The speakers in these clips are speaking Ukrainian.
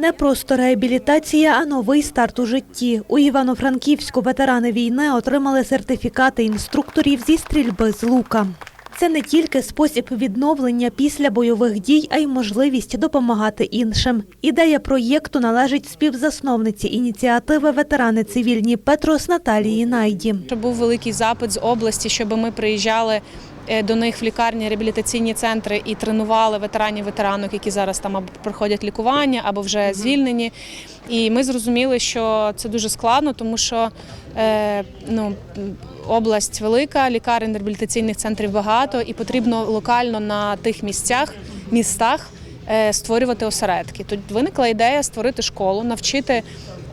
Не просто реабілітація, а новий старт у житті. У Івано-Франківську ветерани війни отримали сертифікати інструкторів зі стрільби з лука. Це не тільки спосіб відновлення після бойових дій, а й можливість допомагати іншим. Ідея проєкту належить співзасновниці ініціативи ветерани цивільні Петрос Наталії Найді. Був великий запит з області, щоб ми приїжджали до них в лікарні, реабілітаційні центри і тренували ветеранів ветеранок, які зараз там або проходять лікування, або вже звільнені. І ми зрозуміли, що це дуже складно, тому що е, ну, область велика, лікарень реабілітаційних центрів багато, і потрібно локально на тих місцях, містах е, створювати осередки. Тут виникла ідея створити школу, навчити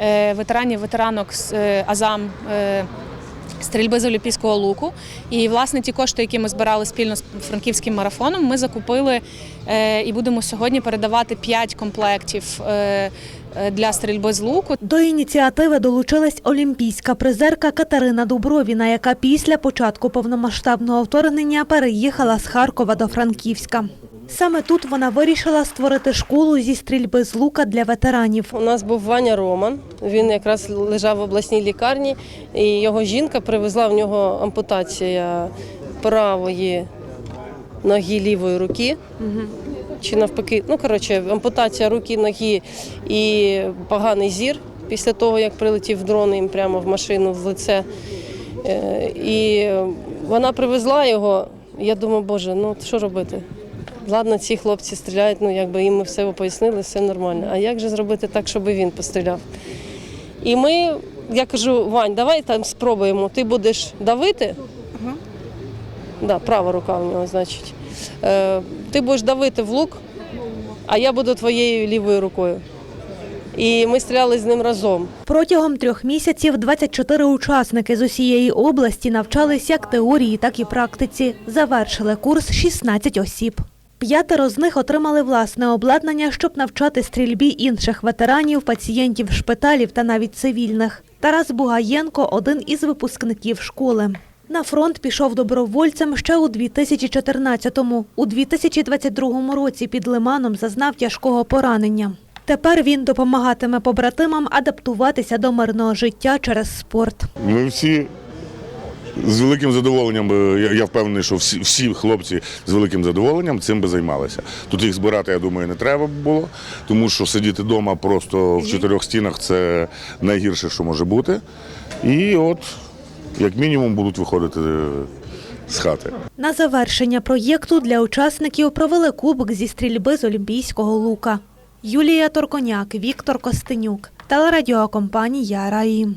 е, ветеранів, ветеранок з е, Азам. Стрільби з Олімпійського луку. І власне ті кошти, які ми збирали спільно з франківським марафоном, ми закупили е, і будемо сьогодні передавати 5 комплектів е, е, для стрільби з луку. До ініціативи долучилась олімпійська призерка Катерина Дубровіна, яка після початку повномасштабного вторгнення переїхала з Харкова до Франківська. Саме тут вона вирішила створити школу зі стрільби з лука для ветеранів. У нас був Ваня Роман. Він якраз лежав в обласній лікарні, і його жінка привезла в нього ампутація правої ноги лівої руки. Чи навпаки, ну коротше, ампутація руки, ноги і поганий зір після того, як прилетів дрон їм прямо в машину в лице. Е, І вона привезла його. Я думаю, боже, ну що робити? Ладно, ці хлопці стріляють, ну якби їм ми все пояснили, все нормально. А як же зробити так, щоб він постріляв? І ми, я кажу, Вань, давай там спробуємо. Ти будеш давити. Да, права рука у нього, значить. Е, ти будеш давити в лук, а я буду твоєю лівою рукою. І ми стріляли з ним разом. Протягом трьох місяців 24 учасники з усієї області навчались як теорії, так і практиці. Завершили курс 16 осіб. П'ятеро з них отримали власне обладнання, щоб навчати стрільбі інших ветеранів, пацієнтів шпиталів та навіть цивільних. Тарас Бугаєнко – один із випускників школи. На фронт пішов добровольцем ще у 2014-му. У 2022 році під Лиманом зазнав тяжкого поранення. Тепер він допомагатиме побратимам адаптуватися до мирного життя через спорт. Ми всі з великим задоволенням, я- впевнений, що всі, всі хлопці з великим задоволенням цим би займалися. Тут їх збирати, я думаю, не треба було, тому що сидіти вдома просто в чотирьох стінах це найгірше, що може бути. І от, як мінімум, будуть виходити з хати. На завершення проєкту для учасників провели кубок зі стрільби з Олімпійського лука. Юлія Торконяк, Віктор Костенюк. Телерадіокомпанія Раї.